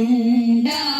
No.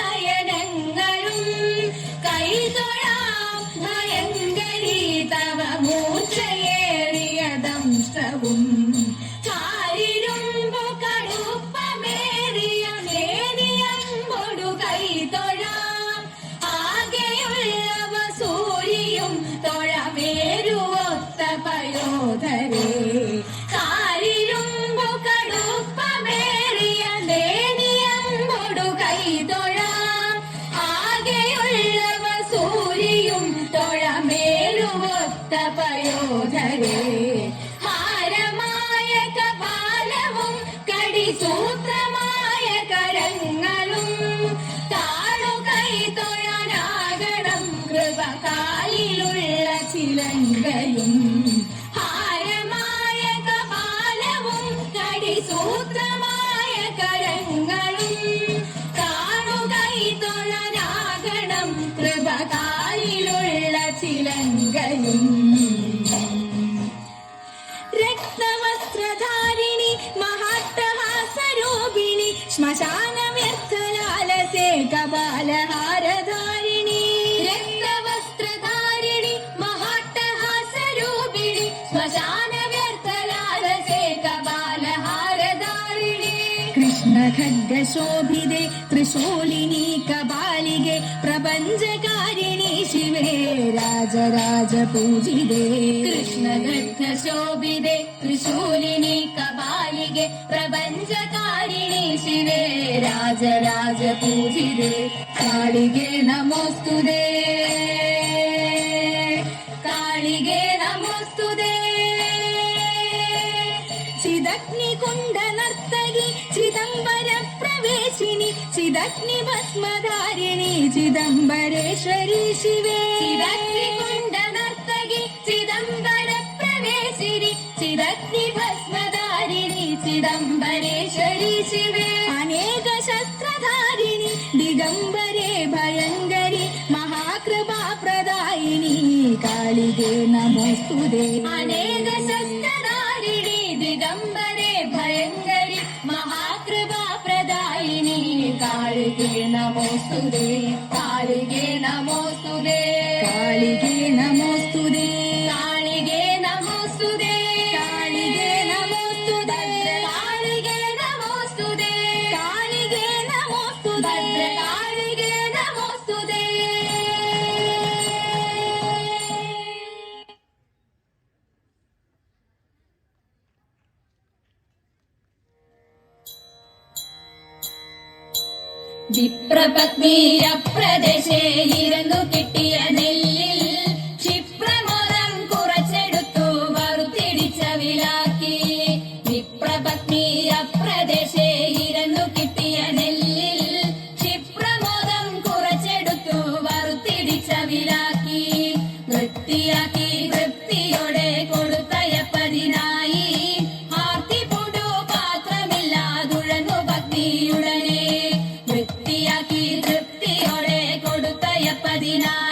നയനങ്ങൾ കടിസൂത്രമായ കരങ്ങളും താഴുകൈ തൊഴനാകണം. കൃപകാലിലുള്ള ചിലങ്കയും ഹാരമായ കപാലവും കടിസൂത്രമായ കരങ്ങളും കാണുകൈ തൊഴനാകണം. കൃപകാലിലുള്ള ചിലങ്കയും खड्गशोभिदे त्रिशूलिनी कबालिगे प्रपञ्चकारिणि शिवे राजराजपूजिदे कृष्णगर्धशोभिदे त्रिशूलिनी कबालिगे प्रपञ्चकारिणि शिवे राजराजपूजिदे कालिगे नमोऽस्तु दे कालिगे नमोऽस्तु दे चिदग्निकुण्डनर्त നമോസ്തുതേ ചിദംബരം പ്രവേശിനി. ചിദഗ്നി ഭസ്മധാരിണി ചിദംബരേശ്വരി ശിവേ. ചിദഗ്നികുണ്ട നർത്തകി ചിദംബര പ്രവേശിനി. ചിദഗ്നി ഭസ്മധാരിണി ചിദംബരേശ്വരി ശിവേ. അനേക ശസ്ത്രധാരിണി ദിഗംബരേ ഭയങ്കരി മഹാകൃപാ പ്രദായിനി കാളികേ നമോസ്തുതേ. അനേക మహాకృపా ప్రదాయిని కాళికే నమోస్తుదే కాళికే నమోస్తుదే. വിപ്രപത്നീയ പ്രദേശേ ഇരുന്നു കിട്ടിയ നെൽ Nina.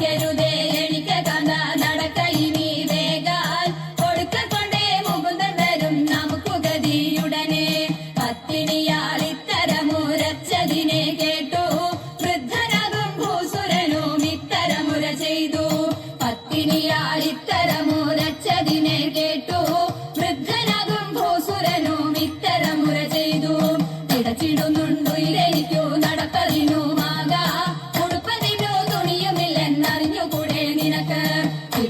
Yeah.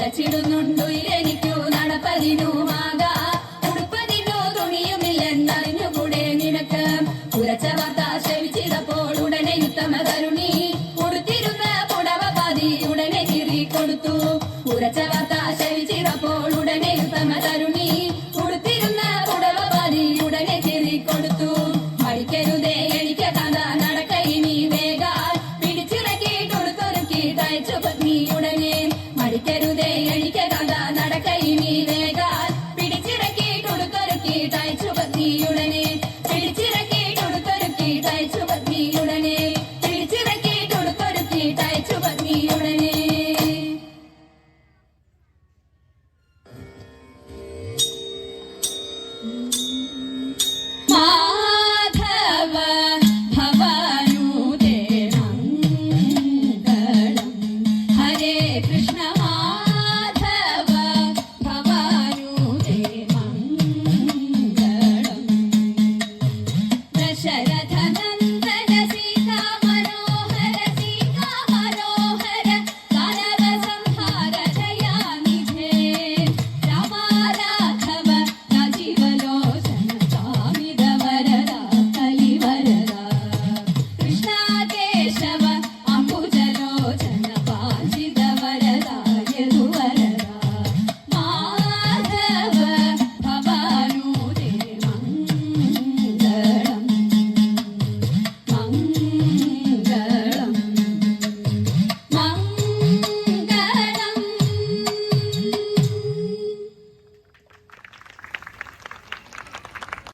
തലച്ചിടുന്നുണ്ടുയിലെനിക്കു നടപ്പതിനുമാകാ. ഉടുപ്പതിനോ തുണിയുമില്ലെന്നറിഞ്ഞുകൂടെ നിനക്ക്. ഉരച്ച വാർത്ത ശ്രമിച്ചിടപ്പോൾ ഉടനെ ഉത്തമ തരുണി ഉടുത്തിരുന്ന ഉടനെ തിരി കൊടുത്തു. ഉരച്ച വാർത്ത ശ്രമിച്ചിട எண்ணிக்கை